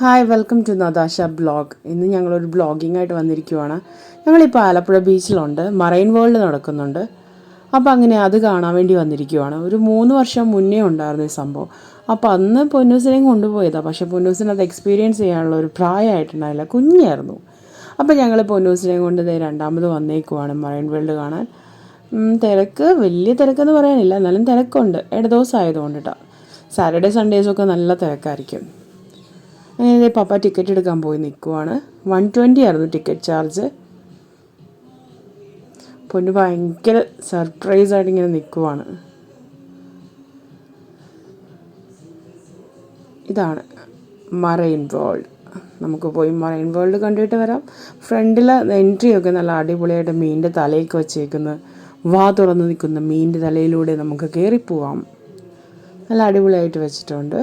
Hi welcome to Nadasha blog ഇന്ന് ഞങ്ങളൊരു blogging ആയിട്ട് വന്നിരിക്കുവാണ്. ഞങ്ങളിപ്പോൾ ആലപ്പുഴ ബീച്ചിലുണ്ട് മറൈൻ വേൾഡ് നടക്കുന്നുണ്ട്. അപ്പോൾ അങ്ങനെ അത് കാണാൻ വേണ്ടി വന്നിരിക്കുവാണ്. ഒരു മൂന്ന് വർഷം മുന്നേ ഉണ്ടായിരുന്നു ഈ സംഭവം. അപ്പോൾ അന്ന് പൊന്നൂസിനെയും കൊണ്ടുപോയതാണ് പക്ഷേ പൊന്നൂസിന് അത് എക്സ്പീരിയൻസ് ചെയ്യാനുള്ള ഒരു പ്രായമായിട്ടുണ്ടായില്ല. കുഞ്ഞായിരുന്നു. അപ്പോൾ ഞങ്ങൾ പൊന്നൂസിനെയും കൊണ്ട് രണ്ടാമത് വന്നേക്കുവാണ് മറൈൻ വേൾഡ് കാണാൻ. തിരക്ക് വലിയ തിരക്കെന്ന് പറയാനില്ല. എന്നാലും തിരക്കുണ്ട്. ഇട ആയതുകൊണ്ട് കേട്ടോ സാറ്റർഡേ സൺഡേസൊക്കെ നല്ല തിരക്കായിരിക്കും. അങ്ങനെ പപ്പ ടിക്കറ്റ് എടുക്കാൻ പോയി നിൽക്കുവാണ് വൺ ട്വന്റി ആയിരുന്നു ടിക്കറ്റ് ചാർജ് പൊന്നു ഭയങ്കര സർപ്രൈസ് ആയിട്ട് ഇങ്ങനെ നിൽക്കുവാണ് ഇതാണ് മറൈൻ വേൾഡ് നമുക്ക് പോയി മറൈൻ വേൾഡ് കണ്ടിട്ട് വരാം. ഫ്രണ്ടിൽ എൻട്രി ഒക്കെ നല്ല അടിപൊളിയായിട്ട് മീനിന്റെ തലയൊക്കെ വെച്ചേക്കുന്ന. വാ തുറന്ന് നിൽക്കുന്ന മീനിന്റെ തലയിലൂടെ നമുക്ക് കയറിപ്പോവാം നല്ല അടിപൊളിയായിട്ട് വെച്ചിട്ടുണ്ട്.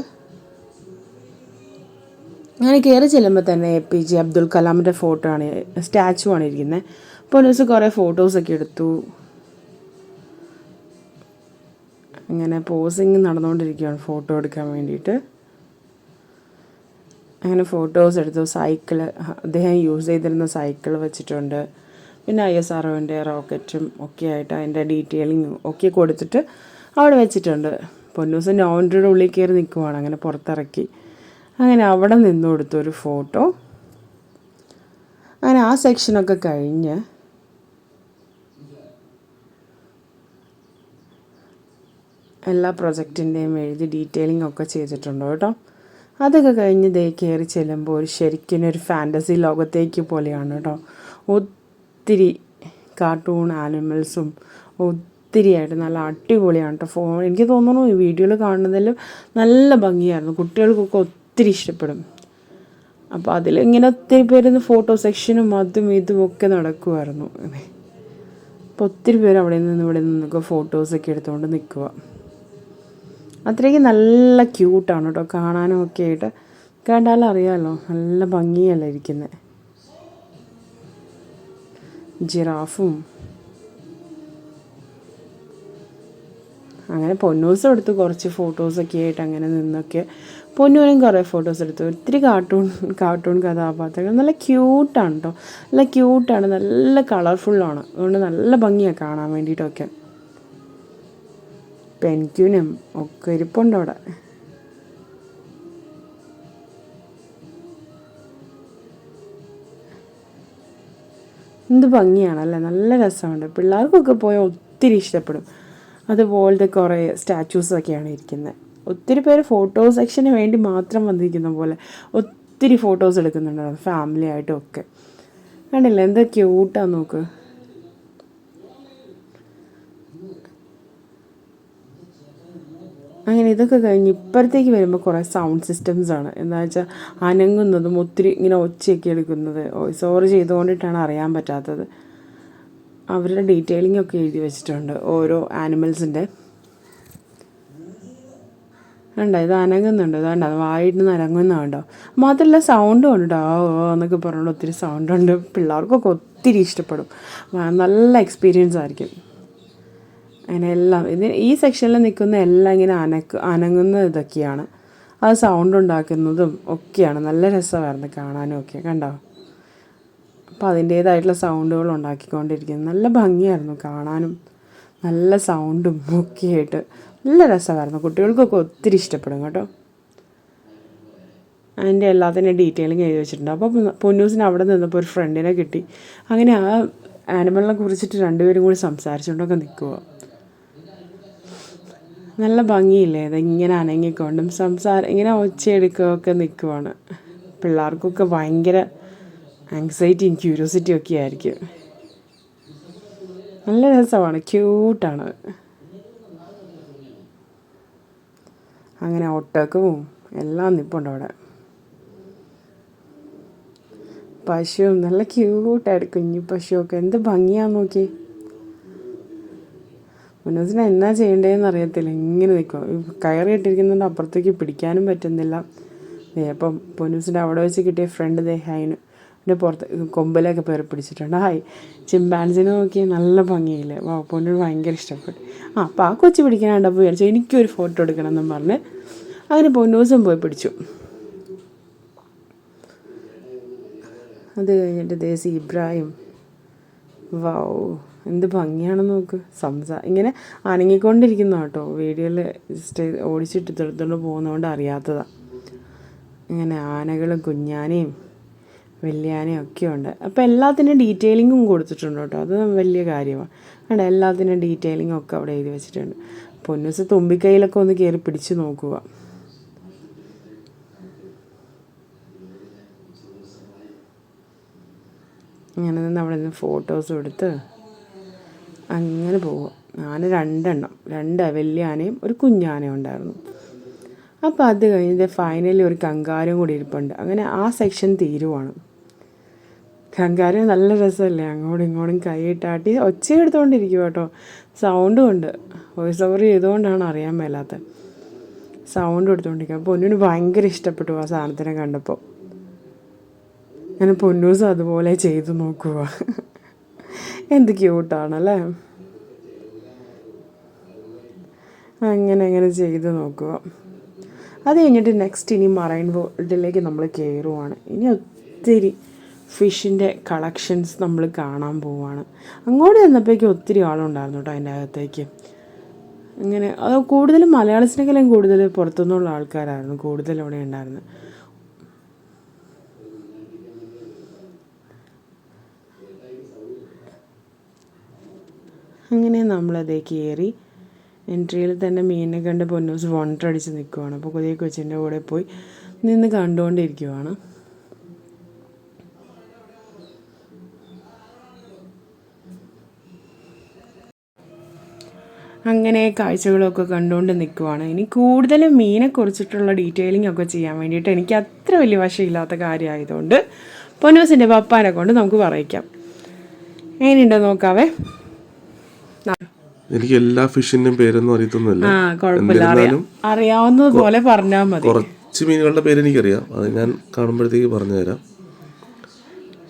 അങ്ങനെ കയറി ചെല്ലുമ്പോൾ തന്നെ എ പി ജെ അബ്ദുൽ കലാമിന്റെ ഫോട്ടോ ആണ് സ്റ്റാച്ചു ആണ് ഇരിക്കുന്നത് പോലീസ് കുറേ ഫോട്ടോസൊക്കെ എടുത്തു. അങ്ങനെ പോസിങ് നടന്നുകൊണ്ടിരിക്കുകയാണ് ഫോട്ടോ എടുക്കാൻ വേണ്ടിയിട്ട്. അങ്ങനെ ഫോട്ടോസ് എടുത്തു സൈക്കിൾ അദ്ദേഹം യൂസ് ചെയ്തിരുന്ന സൈക്കിൾ വെച്ചിട്ടുണ്ട്. പിന്നെ ഐ എസ് ആർ റോക്കറ്റും ഒക്കെ ആയിട്ട് അതിന്റെ ഡീറ്റെയിലിംഗ് ഒക്കെ കൊടുത്തിട്ട് അവിടെ വെച്ചിട്ടുണ്ട്. പൊന്നൂസ് നോൻഡ്രിയുടെ ഉള്ളിൽ കയറി നിൽക്കുവാണ് അങ്ങനെ പുറത്തിറക്കി. അങ്ങനെ അവിടെ നിന്ന് എടുത്തൊരു ഫോട്ടോ. അങ്ങനെ ആ സെക്ഷനൊക്കെ കഴിഞ്ഞ് എല്ലാ പ്രൊജക്റ്റിന്റെയും എഴുതി ഡീറ്റെയിലിംഗ് ഒക്കെ ചെയ്തിട്ടുണ്ട് കേട്ടോ. അതൊക്കെ കഴിഞ്ഞ് ദേ കയറി ചെല്ലുമ്പോൾ ഒരു ശരിക്കും ഒരു ഫാന്റസി ലോകത്തേക്ക് പോലെയാണ് കേട്ടോ. ഒത്തിരി കാർട്ടൂൺ ആനിമൽസും ഒത്തിരിയായിട്ട് നല്ല അടിപൊളിയാണ് കേട്ടോ. ഫോൺ എനിക്ക് തോന്നുന്നു ഈ വീഡിയോയിൽ കാണുന്നതിലും നല്ല ഭംഗിയായിരുന്നു. കുട്ടികൾക്കൊക്കെ ഒത്തിരി ഇഷ്ടപ്പെടും. അപ്പോൾ അതിൽ ഇങ്ങനെ ഒത്തിരി പേര് ഫോട്ടോ സെക്ഷനും അതും ഇതും ഒക്കെ നടക്കുമായിരുന്നു അപ്പോൾ ഒത്തിരി പേര് അവിടെ നിന്ന് ഇവിടെ നിന്നൊക്കെ ഫോട്ടോസൊക്കെ എടുത്തുകൊണ്ട് നിൽക്കുക അത്രയ്ക്ക് നല്ല ക്യൂട്ടാണ് കേട്ടോ. കാണാനും ഒക്കെ ആയിട്ട്. കണ്ടാലും അറിയാമല്ലോ നല്ല ഭംഗിയല്ല ഇരിക്കുന്നത് ജിറാഫും. അങ്ങനെ പൊന്നൂസം എടുത്ത് കുറച്ച് ഫോട്ടോസൊക്കെ ആയിട്ട് അങ്ങനെ നിന്നൊക്കെ പൊന്നൂരും കുറേ ഫോട്ടോസ് എടുത്തു. ഒത്തിരി കാർട്ടൂൺ കാർട്ടൂൺ കഥാപാത്രങ്ങൾ. നല്ല ക്യൂട്ടാണ് കേട്ടോ നല്ല ക്യൂട്ടാണ് നല്ല കളർഫുള്ളാണ് അതുകൊണ്ട് നല്ല ഭംഗിയാണ് കാണാൻ വേണ്ടിയിട്ടൊക്കെ. പെൻക്യൂനും ഒക്കെ ഇരിപ്പുണ്ട് അവിടെ. എന്ത് ഭംഗിയാണല്ലേ? നല്ല രസമുണ്ട്. പിള്ളേർക്കൊക്കെ പോയാൽ ഒത്തിരി ഇഷ്ടപ്പെടും. അതുപോലത്തെ കുറേ സ്റ്റാച്യൂസൊക്കെയാണ് ഇരിക്കുന്നത് ഒത്തിരി പേര് ഫോട്ടോ സെക്ഷന് വേണ്ടി മാത്രം വന്നിരിക്കുന്ന പോലെ ഒത്തിരി ഫോട്ടോസ് എടുക്കുന്നുണ്ട് ഫാമിലി ആയിട്ടും ഒക്കെ. കണ്ടില്ല? എന്താ ക്യൂട്ടാ നോക്ക്. അങ്ങനെ ഇതൊക്കെ കഴിഞ്ഞ് ഇപ്പോഴത്തേക്ക് വരുമ്പോൾ കുറേ സൗണ്ട് സിസ്റ്റംസ് ആണ്. എന്താ വെച്ചാൽ അനങ്ങുന്നതും ഒത്തിരി ഇങ്ങനെ ഒച്ചയൊക്കെ എടുക്കുന്നത് വോയിസ് ഓവർ ചെയ്തുകൊണ്ടിട്ടാണ് അറിയാൻ പറ്റാത്തത്. അവരുടെ ഡീറ്റെയിലിംഗ് ഒക്കെ എഴുതി വെച്ചിട്ടുണ്ട് ഓരോ ആനിമൽസിന്റെ ഉണ്ടോ ഇത് അനങ്ങുന്നുണ്ട്. വേണ്ട അത് വായിട്ട് അനങ്ങുന്നുണ്ടോ? മാത്രമല്ല സൗണ്ടും ഉണ്ട് കേട്ടോ ഓ എന്നൊക്കെ പറഞ്ഞുകൊണ്ട് ഒത്തിരി സൗണ്ടുണ്ട് പിള്ളേർക്കൊക്കെ ഒത്തിരി ഇഷ്ടപ്പെടും. നല്ല എക്സ്പീരിയൻസ് ആയിരിക്കും. അങ്ങനെ എല്ലാം ഇത് ഈ സെക്ഷനിൽ നിൽക്കുന്ന എല്ലാം ഇങ്ങനെ അനക്ക് അനങ്ങുന്ന ഇതൊക്കെയാണ്. അത് സൗണ്ട് ഉണ്ടാക്കുന്നതും ഒക്കെയാണ്. നല്ല രസമായിരുന്നു കാണാനും ഒക്കെ. കണ്ടോ? അപ്പോൾ അതിന്റേതായിട്ടുള്ള സൗണ്ടുകൾ ഉണ്ടാക്കിക്കൊണ്ടിരിക്കുന്നു. നല്ല ഭംഗിയായിരുന്നു കാണാനും. നല്ല സൗണ്ടും ഒക്കെ ആയിട്ട്. നല്ല രസമായിരുന്നു. കുട്ടികൾക്കൊക്കെ ഒത്തിരി ഇഷ്ടപ്പെടും കേട്ടോ. അതിന്റെ എല്ലാത്തിന്റെ ഡീറ്റെയിലും എഴുതി വെച്ചിട്ടുണ്ട്. അപ്പോൾ പൊന്നൂസിന് അവിടെ നിന്നപ്പോൾ ഒരു ഫ്രണ്ടിനെ കിട്ടി. അങ്ങനെ ആ ആനിമലിനെ കുറിച്ചിട്ട് രണ്ടുപേരും കൂടി സംസാരിച്ചുകൊണ്ടൊക്കെ നിൽക്കുക നല്ല ഭംഗിയില്ലേ? അത് ഇങ്ങനെ അനങ്ങിക്കൊണ്ടും സംസാരം ഇങ്ങനെ ഒച്ചയെടുക്കുകയൊക്കെ നിൽക്കുവാണ് പിള്ളേർക്കൊക്കെ ഭയങ്കര ആങ്സൈറ്റിയും ക്യൂരിയോസിറ്റിയും ഒക്കെ ആയിരിക്കും. നല്ല രസമാണ്. ക്യൂട്ടാണ് അങ്ങനെ ഒട്ടകവും എല്ലാം നിൽപ്പുണ്ട് അവിടെ. പശുവും നല്ല ക്യൂട്ടായിട്ട് കുഞ്ഞു പശുവൊക്കെ. എന്ത് ഭംഗിയാന്ന് നോക്കി. മുന്നോസിന് എന്നാ ചെയ്യേണ്ടതെന്ന് അറിയത്തില്ല. ഇങ്ങനെ നിൽക്കും കയറി ഇട്ടിരിക്കുന്നുണ്ട് അപ്പുറത്തേക്ക് പിടിക്കാനും പറ്റുന്നില്ല. അപ്പം പൊന്നൂസിന്റെ അവിടെ വെച്ച് കിട്ടിയ ഫ്രണ്ട് ദേ എന്റെ പുറത്ത് കൊമ്പിലൊക്കെ പേര് പിടിച്ചിട്ടുണ്ട്. ഹായ്. ചിമ്പാൻസിനെ നോക്കി നല്ല ഭംഗിയില്ലേ വാ പൊന്നോട് ഭയങ്കര ഇഷ്ടപ്പെട്ടു. ആ അപ്പോൾ ആ കൊച്ചു പിടിക്കാനാണ്ടപ്പോൾ വിചാരിച്ചു. എനിക്കൊരു ഫോട്ടോ എടുക്കണം എന്നും പറഞ്ഞ് അങ്ങനെ പൊന്നൂസും പോയി പിടിച്ചു. അത് കഴിഞ്ഞിട്ട് ദേശി ഇബ്രാഹിം. വൗ എന്ത് ഭംഗിയാണെന്ന് നോക്ക്. സംസാ ഇങ്ങനെ അനങ്ങിക്കൊണ്ടിരിക്കുന്ന കേട്ടോ. വീഡിയോയിൽ ജസ്റ്റ് ഓടിച്ചിട്ട് എടുത്തോണ്ട് പോകുന്നതുകൊണ്ട് അറിയാത്തതാണ് ഇങ്ങനെ ആനകളും കുഞ്ഞാനയും വെള്ളിയാനയും ഒക്കെ ഉണ്ട് അപ്പോൾ എല്ലാത്തിന്റെ ഡീറ്റെയിലിങ്ങും കൊടുത്തിട്ടുണ്ട് കേട്ടോ. അത് വലിയ കാര്യമാണ് അവിടെ എല്ലാത്തിന്റെ ഡീറ്റെയിലിങ്ങും ഒക്കെ അവിടെ എഴുതി വെച്ചിട്ടുണ്ട്. പൊന്നൂസ് തുമ്പിക്കൈയിലൊക്കെ ഒന്ന് കയറി പിടിച്ച് നോക്കുക. അങ്ങനെ നിന്ന് അവിടെ നിന്ന് ഫോട്ടോസും എടുത്ത് അങ്ങനെ പോവുക. ആന രണ്ടെണ്ണം. രണ്ട് വലിയ ആനയും ഒരു കുഞ്ഞാനയും ഉണ്ടായിരുന്നു. അപ്പോൾ അത് കഴിഞ്ഞിട്ട് ഫൈനലി ഒരു കങ്കാരും കൂടി ഇരിപ്പുണ്ട്. അങ്ങനെ ആ സെക്ഷൻ തീരുവാണ്. കങ്കാരം നല്ല രസമല്ലേ? അങ്ങോട്ടും ഇങ്ങോട്ടും കൈയിട്ടാട്ടി ഒച്ച എടുത്തുകൊണ്ടിരിക്കും കേട്ടോ സൗണ്ടും ഉണ്ട്. വോയിസ് ഓവർ ചെയ്തുകൊണ്ടാണ് അറിയാൻ മേലാത്ത സൗണ്ട് എടുത്തുകൊണ്ടിരിക്കുക പൊന്നിന് ഭയങ്കര ഇഷ്ടപ്പെട്ടു ആ സാധനത്തിനെ കണ്ടപ്പോൾ. അങ്ങനെ പൊന്നൂസ് അതുപോലെ ചെയ്തു നോക്കുക എന്ത് ക്യൂട്ടാണല്ലേ? അങ്ങനെ അങ്ങനെ ചെയ്തു നോക്കുക അത് കഴിഞ്ഞിട്ട് നെക്സ്റ്റ് ഇനി മറൈൻ വേൾഡിലേക്ക് നമ്മൾ കയറുവാണ് ഇനി ഒത്തിരി ഫിഷിന്റെ കളക്ഷൻസ് നമ്മൾ കാണാൻ പോവാണ്. അങ്ങോട്ട് ചെന്നപ്പോഴേക്കും ഒത്തിരി ആളുണ്ടായിരുന്നു കേട്ടോ അതിന്റെ അകത്തേക്ക്. അങ്ങനെ അത് കൂടുതലും മലയാളത്തിനേക്കാളും കൂടുതൽ പുറത്തുനിന്നുള്ള ആൾക്കാരായിരുന്നു കൂടുതൽ അവിടെ ഉണ്ടായിരുന്നത് അങ്ങനെ നമ്മളതേ കയറി എൻട്രിയിൽ തന്നെ മീനിനെ കണ്ട് പൊന്നൂസ് വണ്ടടിച്ച് നിൽക്കുവാണ് അപ്പോൾ പുതിയ കൊച്ചിന്റെ കൂടെ പോയി നിന്ന് കണ്ടുകൊണ്ടിരിക്കുവാണ്. അങ്ങനെ കാഴ്ചകളൊക്കെ കണ്ടുകൊണ്ട് നിൽക്കുവാണ് ഇനി കൂടുതൽ മീനെ കുറിച്ചിട്ടുള്ള ഡീറ്റെയിലിംഗ് ഒക്കെ ചെയ്യാൻ വേണ്ടിയിട്ട് എനിക്ക് അത്ര വലിയ വശമില്ലാത്ത കാര്യമായതുകൊണ്ട് പൊന്നൂസിന്റെ പപ്പാനെ കൊണ്ട് നമുക്ക് പറയിക്കാം. എങ്ങനെയുണ്ടോ നോക്കാവേ? എനിക്ക് എല്ലാ ഫിഷിന്റെയും പേരൊന്നും അറിയത്തൊന്നുമില്ല. ആ കുഴപ്പമില്ല. അറിയാം അറിയാവുന്നത് പോലെ പറഞ്ഞാൽ മതി. കുറച്ച് മീനുകളുടെ പേര് എനിക്കറിയാം. അത് ഞാൻ കാണുമ്പോഴത്തേക്ക് പറഞ്ഞു തരാം.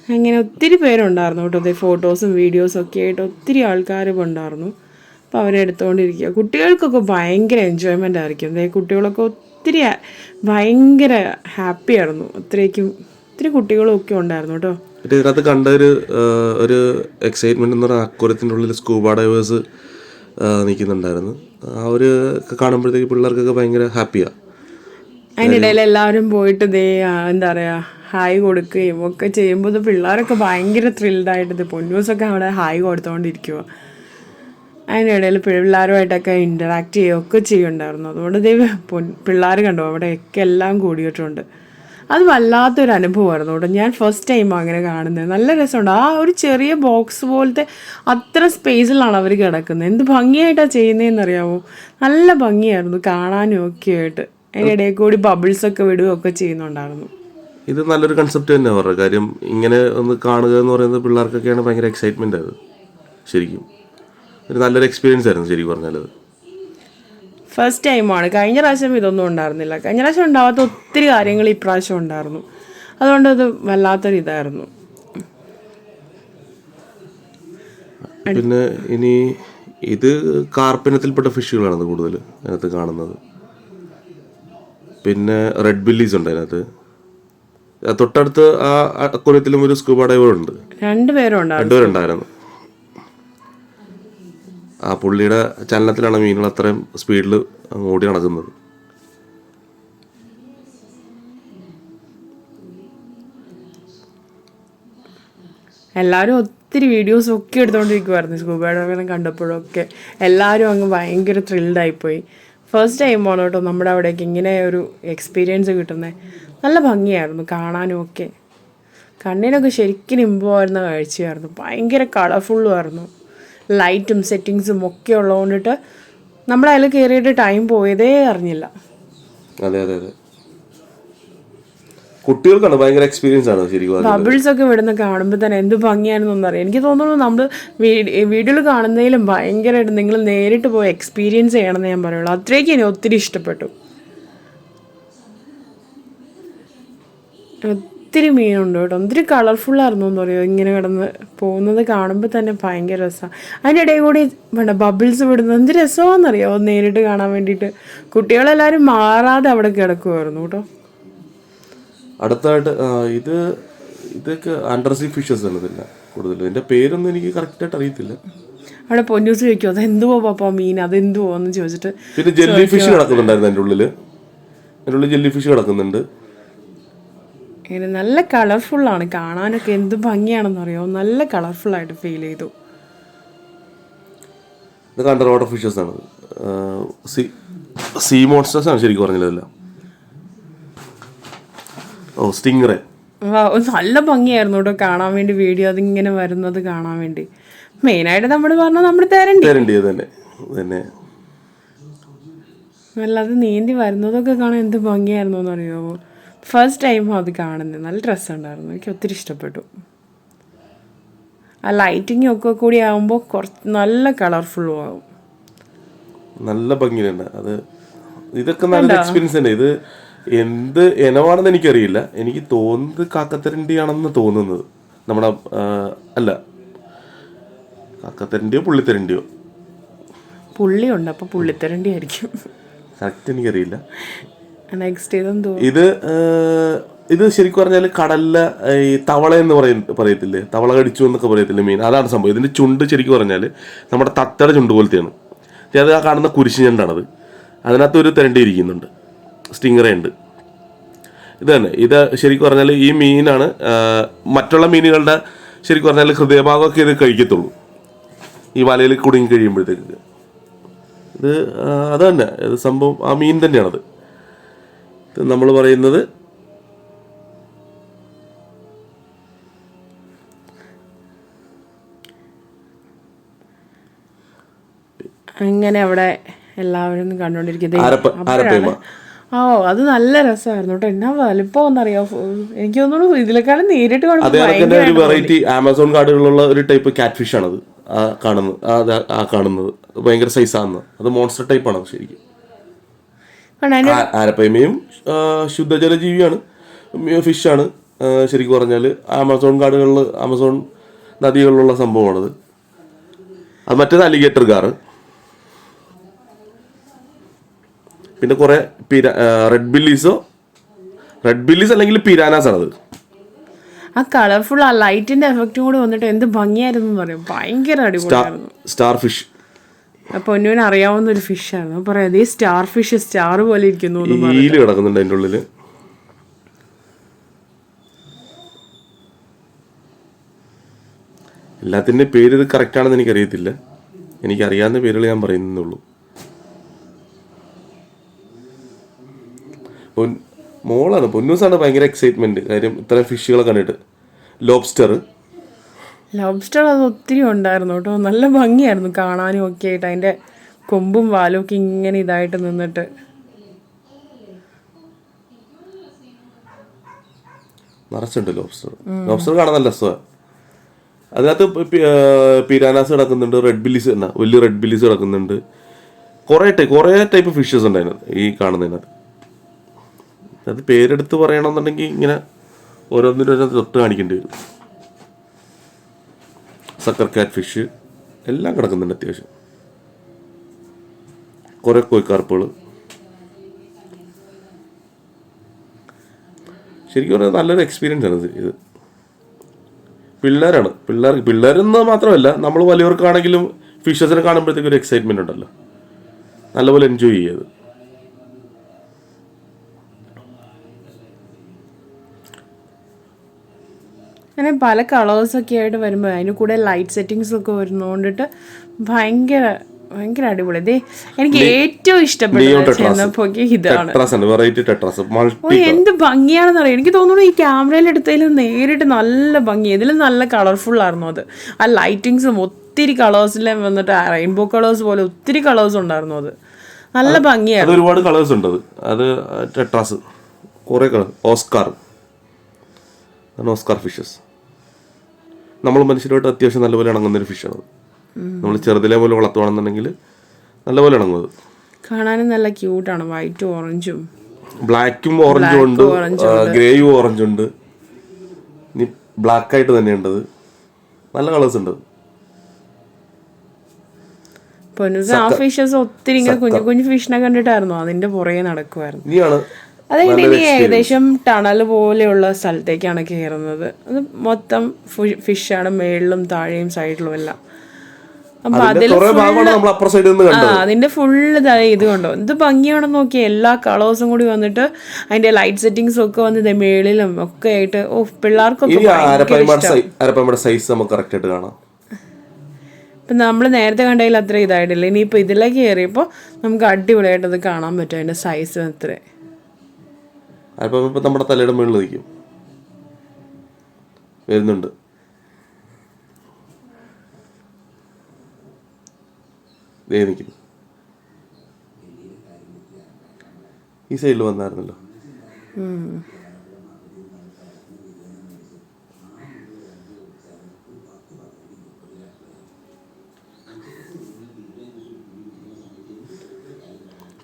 അങ്ങനെ ഒത്തിരി പേരുണ്ടായിരുന്നു കേട്ടോ. ഫോട്ടോസും വീഡിയോസും ഒക്കെ ആയിട്ട് ഒത്തിരി ആൾക്കാരും ഉണ്ടായിരുന്നു. അപ്പോൾ അവരെടുത്തുകൊണ്ടിരിക്കുക കുട്ടികൾക്കൊക്കെ ഭയങ്കര എൻജോയ്മെന്റ് ആയിരിക്കും. അതായത് കുട്ടികളൊക്കെ ഒത്തിരി ഭയങ്കര ഹാപ്പി ആയിരുന്നു. അത്രയ്ക്കും ഒത്തിരി കുട്ടികളും ഒക്കെ ഉണ്ടായിരുന്നു കേട്ടോ. മറ്റേ ഇതിനകത്ത് കണ്ട ഒരു ഒരു എക്സൈറ്റ്മെന്റ് എന്ന് പറഞ്ഞാൽ അക്കുരത്തിന്റെ ഉള്ളിൽ സ്കൂബ ഡൈവേഴ്സ് നിൽക്കുന്നുണ്ടായിരുന്നു. ആ ഒരു കാണുമ്പോഴത്തേക്ക് പിള്ളേർക്കൊക്കെ ഭയങ്കര ഹാപ്പിയാണ് അതിനിടയിൽ എല്ലാവരും പോയിട്ട് ദേ എന്താ പറയുക ഹായ് കൊടുക്കുകയും ഒക്കെ ചെയ്യുമ്പോൾ പിള്ളേരൊക്കെ ഭയങ്കര ത്രിൽഡായിട്ട് ഇത് പൊന്നൂസൊക്കെ അവിടെ ഹായ് കൊടുത്തുകൊണ്ടിരിക്കുക അതിനിടയിൽ പിള്ളേരുമായിട്ടൊക്കെ ഇന്ററാക്ട് ചെയ്യുകയൊക്കെ ചെയ്യുന്നുണ്ടായിരുന്നു. അതുകൊണ്ട് ദൈവം പിള്ളേർ കണ്ടു അവിടെയൊക്കെ എല്ലാം കൂടിയിട്ടുണ്ട്. അത് വല്ലാത്തൊരു അനുഭവമായിരുന്നു കേട്ടോ. ഞാൻ ഫസ്റ്റ് ടൈം അങ്ങനെ കാണുന്നത്. നല്ല രസമുണ്ട്. ആ ഒരു ചെറിയ ബോക്സ് പോലത്തെ അത്ര സ്പേസിലാണ് അവർ കിടക്കുന്നത്. എന്ത് ഭംഗിയായിട്ടാണ് ചെയ്യുന്നതെന്നറിയാമോ നല്ല ഭംഗിയായിരുന്നു കാണാനും ഒക്കെ ആയിട്ട്. അതിനിടയിൽ കൂടി ബബിൾസ് ഒക്കെ വിടുകയൊക്കെ ചെയ്യുന്നുണ്ടായിരുന്നു. ഇത് നല്ലൊരു കൺസെപ്റ്റ് തന്നെയാണ് പറഞ്ഞത്. കാര്യം ഇങ്ങനെ ഒന്ന് കാണുക എന്ന് പറയുന്നത് പിള്ളേർക്കൊക്കെയാണ് ഭയങ്കര എക്സൈറ്റ്മെന്റ് അത്. ശരിക്കും. ഒരു നല്ലൊരു എക്സ്പീരിയൻസ് ആയിരുന്നു ശരിക്കും പറഞ്ഞാൽ ഫസ്റ്റ് ടൈമാണ് കഴിഞ്ഞ പ്രാവശ്യം ഇതൊന്നും ഉണ്ടായിരുന്നില്ല. കഴിഞ്ഞ പ്രാവശ്യം ഉണ്ടാവാത്ത ഒത്തിരി കാര്യങ്ങൾ ഇപ്രാവശ്യം ഉണ്ടായിരുന്നു. അതുകൊണ്ട് അത് വല്ലാത്തൊരു ഇതായിരുന്നു. പിന്നെ ഇനി ഇത് കാർപ്പിനത്തിൽപ്പെട്ട ഫിഷുകളാണ് കൂടുതൽ അതിനകത്ത് കാണുന്നത്. പിന്നെ റെഡ് ബില്ലീസ് ഉണ്ട് അതിനകത്ത്. തൊട്ടടുത്ത് ആ അക്വറിയത്തിലും ഒരു സ്കൂബ ഡൈവർ ഉണ്ട്. രണ്ടുപേരും രണ്ടുപേരുണ്ടായിരുന്നു. ആ പുള്ളിയുടെ ചലനത്തിലാണ് മീനുകൾ അത്രയും സ്പീഡിൽ ഓടി നടക്കുന്നത്. എല്ലാവരും ഒത്തിരി വീഡിയോസ് ഒക്കെ എടുത്തുകൊണ്ടിരിക്കുമായിരുന്നു സ്കൂബ ഡൈവിനെ കണ്ടപ്പോഴൊക്കെ. എല്ലാവരും അങ്ങ് ഭയങ്കര ത്രിൽഡായിപ്പോയി ഫസ്റ്റ് ടൈം ടൈമാണ് കേട്ടോ നമ്മുടെ അവിടേക്ക് ഇങ്ങനെ ഒരു എക്സ്പീരിയൻസ് കിട്ടുന്നത് നല്ല ഭംഗിയായിരുന്നു കാണാനും ഒക്കെ. കണ്ണിനൊക്കെ ശരിക്കും ഇമ്പമായിരുന്ന കാഴ്ചയായിരുന്നു. ഭയങ്കര കളർഫുള്ളും ആയിരുന്നു. ലൈറ്റും സെറ്റിങ്സും ഒക്കെ ഉള്ളതുകൊണ്ടിട്ട് നമ്മൾ അതിൽ കയറിയിട്ട് ടൈം പോയതേ അറിഞ്ഞില്ല. അതെ അതെ അതെ. കുട്ടികൾക്കാണ് ഭയങ്കര എക്സ്പീരിയൻസ് ആണ് ശരിക്കും ബബിൾസ് ഒക്കെ ഇവിടുന്ന് കാണുമ്പോൾ തന്നെ എന്ത് ഭംഗിയാണെന്നൊന്നും അറിയാം. എനിക്ക് തോന്നുന്നു നമ്മൾ വീഡിയോയിൽ കാണുന്നതിലും ഭയങ്കരമായിട്ട് നിങ്ങൾ നേരിട്ട് പോയി എക്സ്പീരിയൻസ് ചെയ്യണമെന്ന് ഞാൻ പറയുള്ളൂ. അത്രയ്ക്ക് എനിക്ക് ഒത്തിരി ഇഷ്ടപ്പെട്ടു. ഒത്തിരി മീനുണ്ട് കേട്ടോ. ഒത്തിരി കളർഫുള്ളായിരുന്നു എന്ന് പറയുമോ ഇങ്ങനെ കിടന്ന് പോകുന്നത് കാണുമ്പോൾ തന്നെ ഭയങ്കര രസമാണ് അതിന്റെ ഇടയിൽ കൂടി വേണ്ട ബബിൾസ് വിടുന്നത് എന്ത് രസമാണെന്നറിയാമോ നേരിട്ട് കാണാൻ വേണ്ടിയിട്ട്. കുട്ടികളെല്ലാവരും മാറാതെ അവിടെ കിടക്കുമായിരുന്നു കേട്ടോ. അടുത്തായിട്ട് ഇത് ഇതൊക്കെ അണ്ടർസീ ഫിഷസ് ആണ് കൂടുതൽ എന്റെ പേരൊന്നും എനിക്ക് കറക്റ്റായിട്ട് അറിയത്തില്ല. അവിടെ പൊന്നൂസ് ചോദിക്കും അത് എന്തുവോ പാപ്പാ മീൻ? അതെന്തുവോ? എന്ന് ചോദിച്ചിട്ട് പിന്നെ ജെല്ലി ഫിഷ് കിടക്കുന്നുണ്ടായിരുന്നു അതിന്റെ ഉള്ളിൽ അതിന്റെ ഉള്ളിൽ ജെല്ലി ഫിഷ് കിടക്കുന്നുണ്ട്. ഇങ്ങനെ നല്ല കളർഫുള്ളാണ് കാണാനൊക്കെ എന്ത് ഭംഗിയാണെന്ന് അറിയാമോ നല്ല കളർഫുള്ളായിട്ട് ഫീൽ ചെയ്തു. ഇതൊക്കെ അണ്ടർ വാട്ടർ ഫിഷസ് ആണ്. സീ സീ മോൺസ്റ്റേഴ്സ് ആണ് ശരിക്കും പറഞ്ഞില്ല ഓ സ്റ്റിംഗറെ നല്ല ഭംഗിയായിരുന്നു കേട്ടോ കാണാൻ വേണ്ടി വീഡിയോ അതിങ്ങനെ വരുന്നത് കാണാൻ വേണ്ടി. മെയിനായിട്ട് നമ്മൾ പറഞ്ഞാൽ നമ്മൾ തരണ്ടി. തരണ്ടി തന്നെ തന്നെ. അല്ലാതെ നീന്തി വരുന്നതൊക്കെ കാണാൻ എന്ത് ഭംഗിയായിരുന്നു എന്ന് അറിയാമോ ഫസ്റ്റ് ടൈം അത് കാണുന്നത്. നല്ല ഡ്രസ്സ് ഉണ്ടായിരുന്നു എനിക്ക് ഒത്തിരി ഇഷ്ടപ്പെട്ടു. ആ ലൈറ്റിംഗ് ഒക്കെ കൂടി ആകുമ്പോൾ കുറച്ച് നല്ല കളർഫുള്ളും ആകും നല്ല ഭംഗിയുണ്ട് അത് ഇതൊക്കെ നല്ല എക്സ്പീരിയൻസ് തന്നെ. ഇത് എന്ത് ഇനമാണെന്ന് എനിക്കറിയില്ല. എനിക്ക് തോന്നുന്നത് കാക്കത്തരണ്ടിയാണെന്ന് തോന്നുന്നത്. നമ്മുടെ അല്ല. കാക്കത്തരണ്ടിയോ പുള്ളിത്തരണ്ടിയോ? പുള്ളിയുണ്ട്. അപ്പോൾ പുള്ളിത്തരണ്ടി ആയിരിക്കും കറക്റ്റ് എനിക്കറിയില്ല. നെക്സ്റ്റ് ഇത് ഇത് ശരിക്കും പറഞ്ഞാൽ കടലിലെ ഈ തവള എന്ന് പറയ പറയത്തില്ലേ? തവള കടിച്ചു എന്നൊക്കെ പറയത്തില്ലേ മീൻ അതാണ് സംഭവം. ഇതിന്റെ ചുണ്ട് ശരിക്കും പറഞ്ഞാൽ നമ്മുടെ തത്തയുടെ ചുണ്ട് പോലത്തെയാണ്. അത് ആ കാണുന്ന കുരിശ് ഞണ്ടാണത്. അതിനകത്ത് ഒരു തെരണ്ടിയിരിക്കുന്നുണ്ട് ഇരിക്കുന്നുണ്ട്. ഉണ്ട്. ഇത് തന്നെ. ഇത് ശരിക്കും പറഞ്ഞാൽ ഈ മീനാണ് മറ്റുള്ള മീനുകളുടെ ശരിക്കും പറഞ്ഞാൽ ഹൃദയഭാഗമൊക്കെ ഇത് കഴിക്കത്തുള്ളൂ. ഈ വലയിൽ കുടുങ്ങി കഴിയുമ്പോഴത്തേക്ക്. ഇത് അത് തന്നെ. സംഭവം ആ മീൻ തന്നെയാണത്. നമ്മൾ പറയുന്നത് അങ്ങനെ അവിടെ എല്ലാവരും കണ്ടുകൊണ്ടിരിക്കുന്നത്. ആരപ്പേമ ഓ അത് നല്ല രസമായിരുന്നു കേട്ടോ. എന്നാ വലിപ്പമെന്നറിയോ എനിക്ക് തോന്നുന്നു ഇതിലേക്കാളും നേരിട്ട് കാണുന്നു കാണുമ്പോൾ ഒരു വെറൈറ്റി ആമസോൺ കാർഡുകളുള്ള ഒരു ടൈപ്പ് കാറ്റ് ഫിഷ് ആണത് കാണുന്നത്. ആ കാണുന്നത്. ഭയങ്കര സൈസാണ് അത് മോൺസ്റ്റർ ടൈപ്പ് ആണ് ശരിക്കും. കാരണം അതിന് ആ- ആരപ്പേമയും ആ, ശുദ്ധജല ജീവിയാണ് ഫിഷാണ്. ശരിക്കും പറഞ്ഞാൽ ആമസോൺ കാടുകളിൽ ആമസോൺ നദികളിലുള്ള സംഭവമാണത്. അത് മറ്റേത് അലിഗേറ്റർ കാറ്. പിന്നെ കുറെ പിര റെഡ് ബില്ലീസോ റെഡ് ബില്ലീസ് അല്ലെങ്കിൽ പിരാനാസ് ആണത്. ആ കളർഫുൾ ആ ലൈറ്റിന്റെ എഫക്റ്റും കൂടെ വന്നിട്ട് എന്ത് ഭംഗിയായിരുന്നു എന്ന് പറയും. ഭയങ്കര അടിപൊളിയായിരുന്നു. സ്റ്റാർ ഫിഷ് അപ്പൊ പൊന്നുവിന് അറിയാവുന്ന ഒരു ഫിഷാണ് പറയാം അതേ സ്റ്റാർ ഫിഷ് സ്റ്റാർ പോലെ ഇരിക്കുന്നു. ഈൽ കിടക്കുന്നുണ്ട് അതിന്റെ ഉള്ളിൽ എല്ലാത്തിന്റെ പേര് ഇത് കറക്റ്റ് ആണെന്ന് എനിക്കറിയത്തില്ല. എനിക്കറിയാവുന്ന പേരുകൾ ഞാൻ പറയുന്നുള്ളൂ. മോളാണ്. പൊന്നൂസാണ് ഭയങ്കര എക്സൈറ്റ്മെന്റ് കാര്യം ഇത്തരം ഫിഷുകളെ കണ്ടിട്ട്. ലോബ്സ്റ്റർ ലോബ്സ്റ്റർ അത് ഒത്തിരി ഉണ്ടായിരുന്നു കേട്ടോ. നല്ല ഭംഗിയായിരുന്നു കാണാനും ഒക്കെ ആയിട്ട്. അതിന്റെ കൊമ്പും വാലും ഒക്കെ ഇങ്ങനെ ഇതായിട്ട് നിന്നിട്ട്. നിറച്ചുണ്ട് ലോബ്സ്റ്റർ ലോബ്സ്റ്റർ കാണാൻ നല്ല രസമാണ് അതിനകത്ത് പിരാനാസ് കിടക്കുന്നുണ്ട്. റെഡ് ബില്ലീസ് എന്നാ വലിയ റെഡ് ബില്ലീസ് കിടക്കുന്നുണ്ട്. കുറേ ടൈപ്പ് കുറേ ടൈപ്പ് ഫിഷസ് ഉണ്ട് അതിനകത്ത് ഈ കാണുന്നതിനകത്ത്. അത് പേരെടുത്ത് പറയണമെന്നുണ്ടെങ്കിൽ ഇങ്ങനെ ഓരോന്നിനും ഓരോന്ന് തൊട്ട് കാണിക്കേണ്ടി വരും. സക്കർ കാറ്റ് ഫിഷ് എല്ലാം കിടക്കുന്നുണ്ട് അത്യാവശ്യം. കുറേ കോഴിക്കാർപ്പുകൾ. ശരിക്കും പറഞ്ഞാൽ നല്ലൊരു എക്സ്പീരിയൻസ് ആണ് ഇത്. പിള്ളേരാണ്. പിള്ളേർ പിള്ളേരെന്ന് മാത്രമല്ല നമ്മൾ വലിയവർക്കാണെങ്കിലും ഫിഷേഴ്സിനെ കാണുമ്പോഴത്തേക്കും ഒരു എക്സൈറ്റ്മെന്റ് ഉണ്ടല്ലോ. നല്ലപോലെ എൻജോയ് ചെയ്യത് അങ്ങനെ പല കളേഴ്സൊക്കെ ആയിട്ട് വരുമ്പോൾ അതിന് കൂടെ ലൈറ്റ് സെറ്റിങ്സ് ഒക്കെ വരുന്നതുകൊണ്ടിട്ട് ഭയങ്കര ഭയങ്കര അടിപൊളി. ദേ എനിക്ക് ഏറ്റവും ഇഷ്ടപ്പെട്ട ഇഷ്ടപ്പെട്ടത് ഇതാണ്. എന്ത് ഭംഗിയാണെന്ന് അറിയാം എനിക്ക് തോന്നുന്നു ഈ ക്യാമറയിൽ എടുത്തതിലും നേരിട്ട് നല്ല ഭംഗി ഇതിലും നല്ല കളർഫുൾ ആയിരുന്നു അത്. ആ ലൈറ്റിങ്സും ഒത്തിരി കളേഴ്സിലും വന്നിട്ട് റെയിൻബോ കളേഴ്സ് പോലെ ഒത്തിരി കളേഴ്സ് ഉണ്ടായിരുന്നു അത്. നല്ല ഭംഗിയായിരുന്നു. ഒരുപാട് കളേഴ്സ് ഉണ്ട് അത്. ടെട്രാസ് കുറേ കളർ ഓസ്കാർ ഓസ്കാർ ഫിഷസ് നമ്മൾ മനുഷ്യരുമായിട്ട് അത്യാവശ്യം നല്ലപോലെ ഇണങ്ങുന്ന ഒരു ഫിഷാണ്. നമ്മൾ ചെറുതിലെ പോലെ വളർത്തുവാണെന്നുണ്ടെങ്കിൽ നല്ലപോലെ ഇണങ്ങുന്നത് കാണാനും നല്ല ക്യൂട്ടാണ്. വൈറ്റും ഓറഞ്ചും. ബ്ലാക്കും ഓറഞ്ചും ഉണ്ട്. ഗ്രേയും ഓറഞ്ചും ഉണ്ട്. ഇനി ബ്ലാക്ക് ആയിട്ട് തന്നെ ഉണ്ടത് നല്ല കളേഴ്സ് ഉണ്ട്. പൊന്നുസ് ആ ഫിഷസ് ഒത്തിരി ഇങ്ങനെ കുഞ്ഞു കുഞ്ഞു ഫിഷിനെ കണ്ടിട്ടായിരുന്നു? അതിന്റെ പുറകെ നടക്കുമായിരുന്നു ഇനിയാണ് അത് ഇനി ഏകദേശം ടണൽ പോലെയുള്ള സ്ഥലത്തേക്കാണ് കയറുന്നത്? അത് മൊത്തം ഫിഷാണ് മേളിലും താഴെയും സൈഡിലും എല്ലാം. അപ്പൊ അതിൽ ആ അതിന്റെ ഫുൾ ഫുള്ള് ഇത് കണ്ടോ. എന്ത് ഭംഗിയാണെന്ന് നോക്കിയാൽ എല്ലാ കളേഴ്സും കൂടി വന്നിട്ട് അതിന്റെ ലൈറ്റ് സെറ്റിങ്സ് ഒക്കെ വന്ന് ദേ മേളിലും ഒക്കെ ആയിട്ട്. ഓ പിള്ളേർക്കൊക്കെ സൈസ് നമുക്ക് കറക്റ്റ് ആയിട്ട് കാണാം. ഇപ്പം നമ്മൾ നേരത്തെ കണ്ടതിൽ അത്ര ഇതായിട്ടില്ല. ഇനിയിപ്പോൾ ഇതിലേക്ക് കയറിയപ്പോൾ നമുക്ക് അടിപൊളിയായിട്ട് അത് കാണാൻ പറ്റും അതിന്റെ സൈസ് അത്ര. അരപ്പൈമ ഇപ്പം നമ്മുടെ തലയുടെ മുകളിൽ നിൽക്കും. വരുന്നുണ്ട്. ദേ ഈ സൈഡിൽ വന്നായിരുന്നല്ലോ.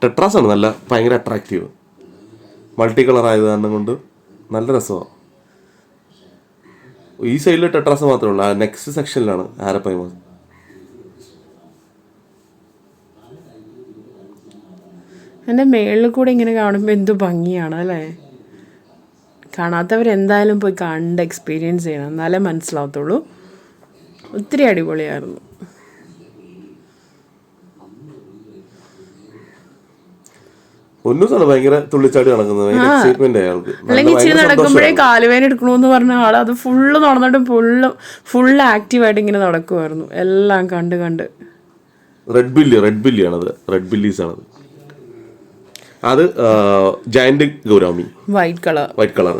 ടെട്രാസ് ആണ് നല്ല ഭയങ്കര അട്രാക്റ്റീവ് മൾട്ടി കളർ ആയത് കാരണം കൊണ്ട് നല്ല രസമാണ് ഈ സൈഡിൽ ടെട്രാസ് മാത്രമേ ഉള്ളൂ. ആ നെക്സ്റ്റ് സെക്ഷനിലാണ് ആരപ്പൈമ എന്റെ മേളിൽ കൂടെ ഇങ്ങനെ കാണുമ്പോൾ എന്തു ഭംഗിയാണ് അല്ലേ? കാണാത്തവരെന്തായാലും പോയി കണ്ട് എക്സ്പീരിയൻസ് ചെയ്യണം. എന്നാലേ മനസ്സിലാവത്തുള്ളൂ. ഒത്തിരി അടിപൊളിയായിരുന്നു. പൊന്നൂസാണ് ഭയങ്കര തുള്ളിച്ചാടി നടക്കുന്നത്. ഭയങ്കര എക്സൈറ്റ്മെന്റ് അയാൾക്ക് നല്ല അല്ലെങ്കിൽ ഇച്ചിരി നടക്കുമ്പോഴേ കാലുവേന എടുക്കണമെന്ന് പറഞ്ഞ ആൾ അത് ഫുള്ള് നടന്നിട്ട് ഫുള്ള് ഫുള്ള് ആക്റ്റീവായിട്ട് ഇങ്ങനെ നടക്കുമായിരുന്നു എല്ലാം കണ്ട് കണ്ട്. റെഡ് ബില്ലി റെഡ് ബില്ലി ആണത്. റെഡ് ബില്ലീസ് ആണത്. അത് giant gourami white colour white colour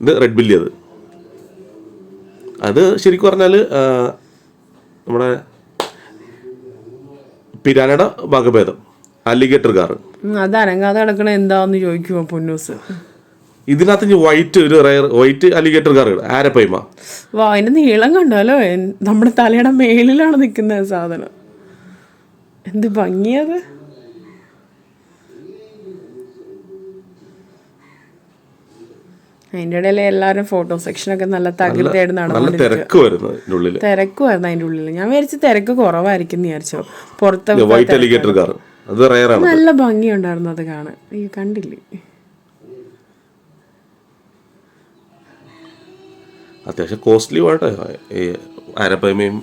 ഇത് റെഡ് ബില്ലി അത്. അത് ശരിക്കും പറഞ്ഞാൽ നമ്മുടെ പിരാനയുടെ വകഭേദം. അലിഗേറ്റർ കാർ അത് അനങ്ങാതെ കിടക്കണ എന്താന്ന് ചോദിക്കുമോ പൊന്നൂസ്? ഇതിനകത്ത് വൈറ്റ് ഒരു rare white alligator gar arapaima വാ അതിന്റെ നീളം കണ്ടാലോ? നമ്മുടെ തലയുടെ മേലിലാണ് നിൽക്കുന്ന സാധനം. എന്ത് ഭംഗിയത് അതിന്റെ ഇടയിൽ എല്ലാവരും ഫോട്ടോ സെക്ഷനൊക്കെ നല്ല തകൃതിയായിട്ട് നല്ല നടന്നു വരുന്നു ഇതിന്റെ ഉള്ളിൽ തിരക്കുമായിരുന്നു അതിന്റെ ഉള്ളിൽ ഞാൻ വിചാരിച്ചു തിരക്ക് കുറവായിരിക്കും എന്ന് വിചാരിച്ചോ. പുറത്ത് നല്ല ഭംഗിയുണ്ടായിരുന്നു അത് കാണാൻ. അയ്യോ കണ്ടില്ലേ? അത്യാവശ്യം കോസ്റ്റ്ലി ആയിട്ട് ഈ അരപ്പൈമയും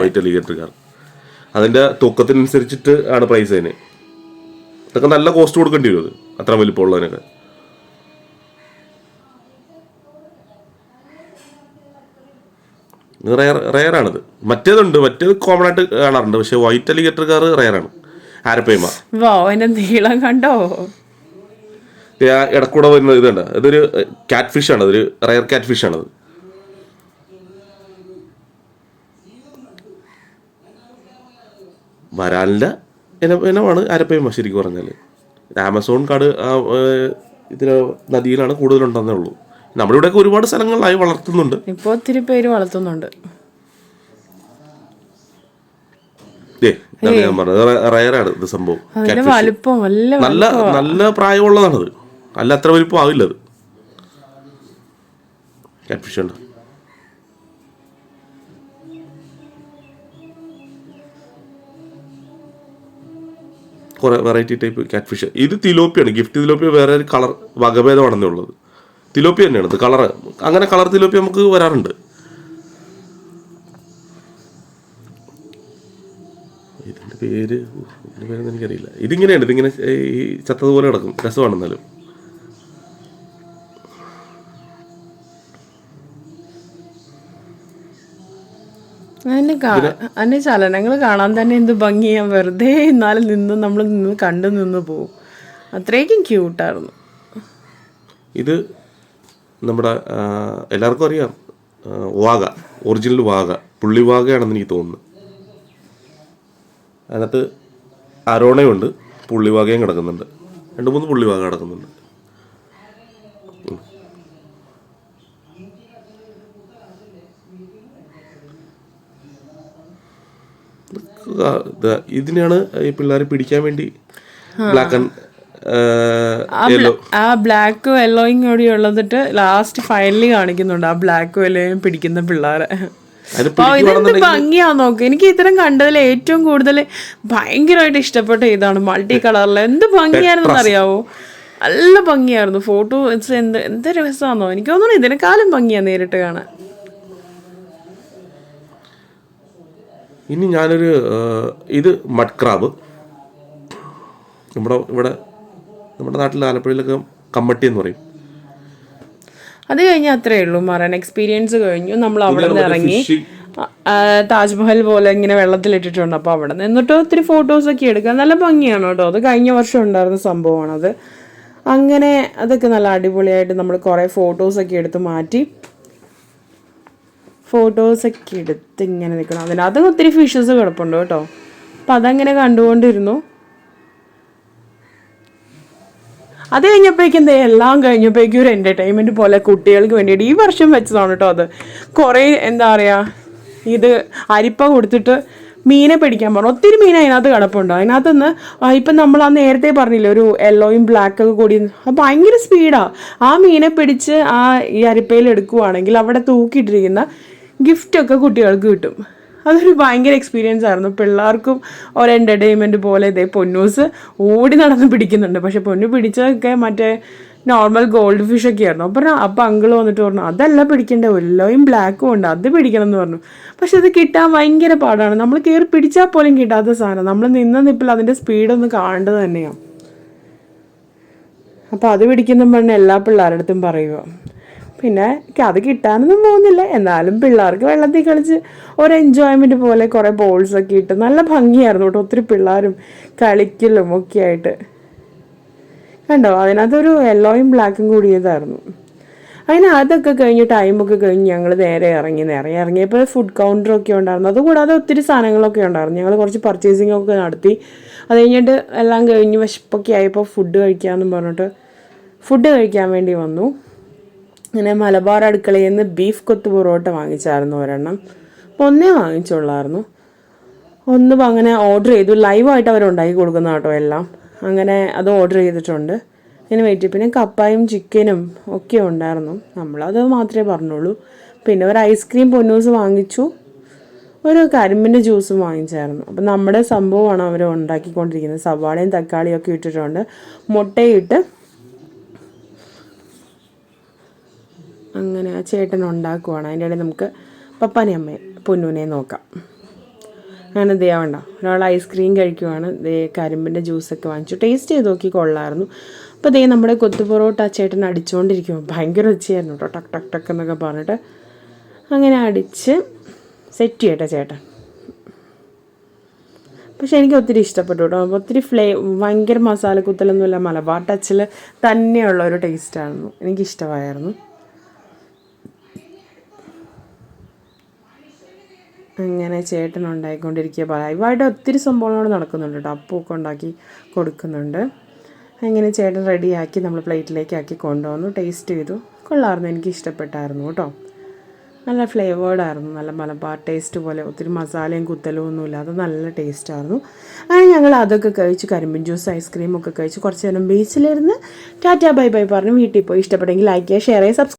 വൈറ്റ് അലിഗേറ്റർ കാർ അതിന്റെ തൂക്കത്തിനനുസരിച്ചിട്ട് ആണ് പ്രൈസ് അതിന്. അതൊക്കെ നല്ല കോസ്റ്റ് കൊടുക്കേണ്ടി വരും അത്. അത്ര വലിപ്പമുള്ളതിനൊക്കെ. റയർ റയറാണിത് മറ്റേതുണ്ട് മറ്റേത് കോമൺ ആയിട്ട് കാണാറുണ്ട്. പക്ഷെ വൈറ്റ് അലിഗേറ്റർ കാർ റയറാണ് ആരപ്പൈമ? വാ അതിന്റെ നീളം കണ്ടോ? ഇടക്കൂടെ വരുന്ന ഇതുണ്ട്. ഇതൊരു കാറ്റ് ഫിഷ് ആണ്. ഇതൊരു റയർ കാറ്റ് ഫിഷ് ആണത്. വരാലിന്റെ ഇനം ഇനമാണ് അരപ്പയമ്മ ശരിക്കും പറഞ്ഞാൽ ആമസോൺ കാട് ഇതിന് നദിയിലാണ് കൂടുതലുണ്ടെന്നേ ഉള്ളൂ. നമ്മുടെ ഇവിടെയൊക്കെ ഒരുപാട് സ്ഥലങ്ങളിലായി വളർത്തുന്നുണ്ട്. ഇപ്പൊ ഒത്തിരി പേര് വളർത്തുന്നുണ്ട്. റയറാണ് ഇത് സംഭവം. നല്ല നല്ല പ്രായമുള്ളതാണത്. അല്ല അത്ര വലിപ്പം ആവില്ല അത്. കാറ്റ്ഫിഷ് ഉണ്ട് കുറെ വെറൈറ്റി ടൈപ്പ് കാറ്റ്ഫിഷ് ഇത് തിലോപ്പിയാണ്. ഗിഫ്റ്റ് തിലോപ്പിയ വേറെ ഒരു കളർ വകഭേദമാണെന്നേ ഉള്ളത് തിലോപ്പി തന്നെയാണ്. ഇത് കളറ് അങ്ങനെ കളർ തിലോപ്പി നമുക്ക് വരാറുണ്ട്. ഇതിന്റെ പേര് ഇതിന്റെ പേരൊന്നും എനിക്കറിയില്ല. ഇതിങ്ങനെയാണ്. ഇതിങ്ങനെ ഈ ചത്തതുപോലെ കിടക്കും. രസമാണെന്നാലും. അതിന്റെ ചലനങ്ങൾ കാണാൻ തന്നെ എന്ത് ഭംഗിയാ. വെറുതെ എന്നാലും നിന്ന് നമ്മൾ നിന്ന് കണ്ടു നിന്ന് പോവും. അത്രയ്ക്കും ക്യൂട്ടായിരുന്നു ഇത് നമ്മുടെ എല്ലാവർക്കും അറിയാം വാഗ ഒറിജിനൽ വാഗ പുള്ളി വാഗയാണെന്ന് എനിക്ക് തോന്നുന്നു. അതിനകത്ത് അരോണയുണ്ട് പുള്ളി വാഗയും കിടക്കുന്നുണ്ട്. രണ്ട് മൂന്ന് പുള്ളി വാഗ കിടക്കുന്നുണ്ട്. ഇതിനെയാണ് ഈ പിള്ളേരെ പിടിക്കാൻ വേണ്ടി ബ്ലാക്ക് ആൻഡ് ആ ബ്ലാക്ക് വെല്ലോയും കൂടി ഉള്ളതിട്ട് ലാസ്റ്റ് ഫൈനലി കാണിക്കുന്നുണ്ട് ആ ബ്ലാക്ക് വെല്ലോയും പിടിക്കുന്ന പിള്ളേരെ. ഇതെന്ത് ഭംഗിയാ നോക്ക്. എനിക്ക് ഇത്തരം കണ്ടതിൽ ഏറ്റവും കൂടുതൽ ഭയങ്കരമായിട്ട് ഇഷ്ടപ്പെട്ട ഇതാണ് മൾട്ടി കളറിൽ എന്ത് ഭംഗിയായിരുന്നു അറിയാവോ? നല്ല ഭംഗിയായിരുന്നു. ഫോട്ടോ എന്ത് എന്ത് രസമാണോ എനിക്ക് തോന്നുന്നു ഇതിനെക്കാളും ഭംഗിയാ നേരിട്ട് കാണാൻ. ഇനി ഞാനൊരു ഇത് മഡ് ക്രാബ് നമ്മുടെ ഇവിടെ നമ്മുടെ നാട്ടിൽ ആലപ്പുഴയിലൊക്കെ കമ്മട്ടി എന്ന് പറയും. അത് കഴിഞ്ഞ അത്രേ ഉള്ളൂ. മറാൻ എക്സ്പീരിയൻസ് കഴിഞ്ഞു. നമ്മൾ അവിടെ നിന്ന് ഇറങ്ങി താജ്മഹൽ പോലെ ഇങ്ങനെ വെള്ളത്തിലിട്ടിട്ടുണ്ട്. അപ്പോൾ അവിടെ നിന്നിട്ട് ഒത്തിരി ഫോട്ടോസൊക്കെ എടുക്കുക നല്ല ഭംഗിയാണ് കേട്ടോ. അത് കഴിഞ്ഞ വർഷം ഉണ്ടായിരുന്ന അത്. അങ്ങനെ അതൊക്കെ നല്ല അടിപൊളിയായിട്ട് നമ്മൾ കുറേ ഫോട്ടോസൊക്കെ എടുത്ത് മാറ്റി. ഫോട്ടോസ് ഒക്കെ എടുത്ത് ഇങ്ങനെ നിൽക്കണം. അതിനകത്ത് ഒത്തിരി ഫിഷസ് കിടപ്പുണ്ട് കേട്ടോ. അപ്പം അതങ്ങനെ കണ്ടുകൊണ്ടിരുന്നു. അത് കഴിഞ്ഞപ്പോഴേക്കും എന്താ എല്ലാം കഴിഞ്ഞപ്പോഴേക്കും ഒരു എന്റർടൈൻമെന്റ് പോലെ കുട്ടികൾക്ക് വേണ്ടിയിട്ട് ഈ വർഷം വെച്ചതാണ് കേട്ടോ അത്. കുറേ എന്താ പറയുക ഇത് അരിപ്പ കൊടുത്തിട്ട് മീനെ പിടിക്കാൻ പറഞ്ഞു. ഒത്തിരി മീൻ അതിനകത്ത് കിടപ്പുണ്ട്. അതിനകത്ത് നിന്ന് ഇപ്പം നമ്മൾ ആ നേരത്തെ പറഞ്ഞില്ലേ ഒരു യെല്ലോയും ബ്ലാക്ക് ഒക്കെ കൂടി ഭയങ്കര സ്പീഡാണ് ആ. മീനെ പിടിച്ച് ആ ഈ അരിപ്പയിൽ എടുക്കുവാണെങ്കിൽ അവിടെ തൂക്കിയിട്ടിരിക്കുന്ന ഗിഫ്റ്റൊക്കെ കുട്ടികൾക്ക് കിട്ടും. അതൊരു ഭയങ്കര എക്സ്പീരിയൻസ് ആയിരുന്നു. പിള്ളേർക്കും ഒരു എന്റർടൈൻമെന്റ് പോലെ ഇതേ പൊന്നൂസ് ഓടി നടന്ന് പിടിക്കുന്നുണ്ട്. പക്ഷെ പൊന്നു പിടിച്ചതൊക്കെ മറ്റേ നോർമൽ ഗോൾഡ് ഫിഷ് ഒക്കെ ആയിരുന്നു. അപ്പം അപ്പം അങ്കിൾ വന്നിട്ട് പറഞ്ഞു അതല്ല പിടിക്കേണ്ട എല്ലോയും ബ്ലാക്കും ഉണ്ട്. അത് പിടിക്കണം എന്ന് പറഞ്ഞു. പക്ഷെ അത് കിട്ടാൻ ഭയങ്കര പാടാണ്. നമ്മൾ കയറി പിടിച്ചാൽ പോലും കിട്ടാത്ത സാധനം. നമ്മൾ നിന്ന നിപ്പിൽ അതിന്റെ സ്പീഡൊന്ന് കാണേണ്ടത് തന്നെയാണ് അപ്പോൾ അത് പിടിക്കുന്ന പറഞ്ഞ എല്ലാ പിള്ളേരുടെ അടുത്തും പറയുക പിന്നെ അത് കിട്ടാനൊന്നും പോകുന്നില്ല. എന്നാലും പിള്ളേർക്ക് വെള്ളത്തിൽ കളിച്ച് ഒരു എൻജോയ്മെന്റ് പോലെ കുറേ ബോൾസൊക്കെ ഇട്ട് നല്ല ഭംഗിയായിരുന്നു കേട്ടോ ഒത്തിരി പിള്ളേരും കളിക്കലും ഒക്കെ ആയിട്ട്. കണ്ടോ? അതിനകത്തൊരു യെല്ലോയും ബ്ലാക്കും കൂടിയതായിരുന്നു. അതിന് അതൊക്കെ കഴിഞ്ഞ് ടൈമൊക്കെ കഴിഞ്ഞ് ഞങ്ങൾ നേരെ ഇറങ്ങി നേരെ ഇറങ്ങിയപ്പോൾ ഫുഡ് കൗണ്ടറൊക്കെ ഉണ്ടായിരുന്നു. അതുകൂടാതെ ഒത്തിരി സാധനങ്ങളൊക്കെ ഉണ്ടായിരുന്നു. ഞങ്ങൾ കുറച്ച് പർച്ചേസിംഗ് ഒക്കെ നടത്തി. അത് കഴിഞ്ഞിട്ട് എല്ലാം കഴിഞ്ഞ് വിശപ്പൊക്കെ ആയപ്പോൾ ഫുഡ് കഴിക്കാമെന്നും പറഞ്ഞിട്ട് ഫുഡ് കഴിക്കാൻ വേണ്ടി വന്നു. അങ്ങനെ മലബാർ അടുക്കളയിൽ നിന്ന് ബീഫ് കൊത്ത് പൊറോട്ട വാങ്ങിച്ചായിരുന്നു ഒരെണ്ണം. അപ്പോൾ ഒന്നേ വാങ്ങിച്ചുള്ളായിരുന്നു. ഒന്ന് അങ്ങനെ ഓർഡർ ചെയ്തു. ലൈവായിട്ട് അവർ ഉണ്ടാക്കി കൊടുക്കുന്ന കേട്ടോ എല്ലാം. അങ്ങനെ അത് ഓർഡർ ചെയ്തിട്ടുണ്ട്. ഇങ്ങനെ വെയിറ്റ് പിന്നെ കപ്പായും ചിക്കനും ഒക്കെ ഉണ്ടായിരുന്നു. നമ്മളത് മാത്രമേ പറഞ്ഞുള്ളൂ. പിന്നെ ഒരു ഐസ്ക്രീം പൊന്നൂസ് വാങ്ങിച്ചു. ഒരു കരിമ്പിന്റെ ജ്യൂസും വാങ്ങിച്ചായിരുന്നു. അപ്പം നമ്മുടെ സംഭവമാണ് അവർ ഉണ്ടാക്കിക്കൊണ്ടിരിക്കുന്നത്. സവാളയും തക്കാളിയും ഒക്കെ ഇട്ടിട്ടുണ്ട്. മുട്ടയിട്ട് അങ്ങനെ ആ ചേട്ടൻ ഉണ്ടാക്കുവാണ്. അതിന്റെ ഇടയിൽ നമുക്ക് പപ്പാനെ അമ്മയെ പൊന്നൂനെ നോക്കാം. അങ്ങനെ ദേ വേണ്ട ഒരാൾ ഐസ്ക്രീം കഴിക്കുവാണ്. ദേ കരിമ്പിന്റെ ജ്യൂസൊക്കെ വാങ്ങിച്ചു. ടേസ്റ്റ് ചെയ്ത് നോക്കി കൊള്ളായിരുന്നു. അപ്പോൾ ദേ നമ്മുടെ കൊത്തു പൊറോട്ട ആ ചേട്ടൻ അടിച്ചുകൊണ്ടിരിക്കും ഭയങ്കര ഉച്ചയായിരുന്നു കേട്ടോ. ടക് ടക് ടക്ക് എന്നൊക്കെ പറഞ്ഞിട്ട്. അങ്ങനെ അടിച്ച് സെറ്റ് ചെയ്യട്ടെ ചേട്ടൻ. പക്ഷെ എനിക്ക് ഒത്തിരി ഇഷ്ടപ്പെട്ടു കേട്ടോ. ഒത്തിരി ഫ്ലേ ഭയങ്കര മസാല കുത്തലൊന്നുമില്ല മലബാർ ടച്ചിൽ തന്നെയുള്ള ഒരു ടേസ്റ്റായിരുന്നു എനിക്കിഷ്ടമായിരുന്നു. അങ്ങനെ ചേട്ടൻ ഉണ്ടായിക്കൊണ്ടിരിക്കുക ലൈവായിട്ട് ഒത്തിരി സംഭവങ്ങൾ നടക്കുന്നുണ്ട് കേട്ടോ. അപ്പമൊക്കെ ഉണ്ടാക്കി കൊടുക്കുന്നുണ്ട്. അങ്ങനെ ചേട്ടൻ റെഡിയാക്കി നമ്മൾ പ്ലേറ്റിലേക്ക് ആക്കി കൊണ്ടുവന്നു. ടേസ്റ്റ് ചെയ്തു. കൊള്ളായിരുന്നു എനിക്ക് ഇഷ്ടപ്പെട്ടായിരുന്നു കേട്ടോ. നല്ല ഫ്ലേവേർഡായിരുന്നു നല്ല മലബാർ ടേസ്റ്റ് പോലെ. ഒത്തിരി മസാലയും കുത്തലും ഒന്നും ഇല്ലാതെ നല്ല ടേസ്റ്റായിരുന്നു അങ്ങനെ ഞങ്ങൾ അതൊക്കെ കഴിച്ച്. കരിമ്പിൻ ജ്യൂസ് ഐസ്ക്രീമൊക്കെ കഴിച്ച്. കുറച്ച് നേരം ബീച്ചിലിരുന്ന് ടാറ്റാ ബൈ ബൈ പറഞ്ഞ് വീട്ടിൽ പോയി. ഇഷ്ടപ്പെട്ടെങ്കിൽ ലൈക്ക് ചെയ്യുക ഷെയർ ചെയ്യുക സബ്സ്ക്രൈബ്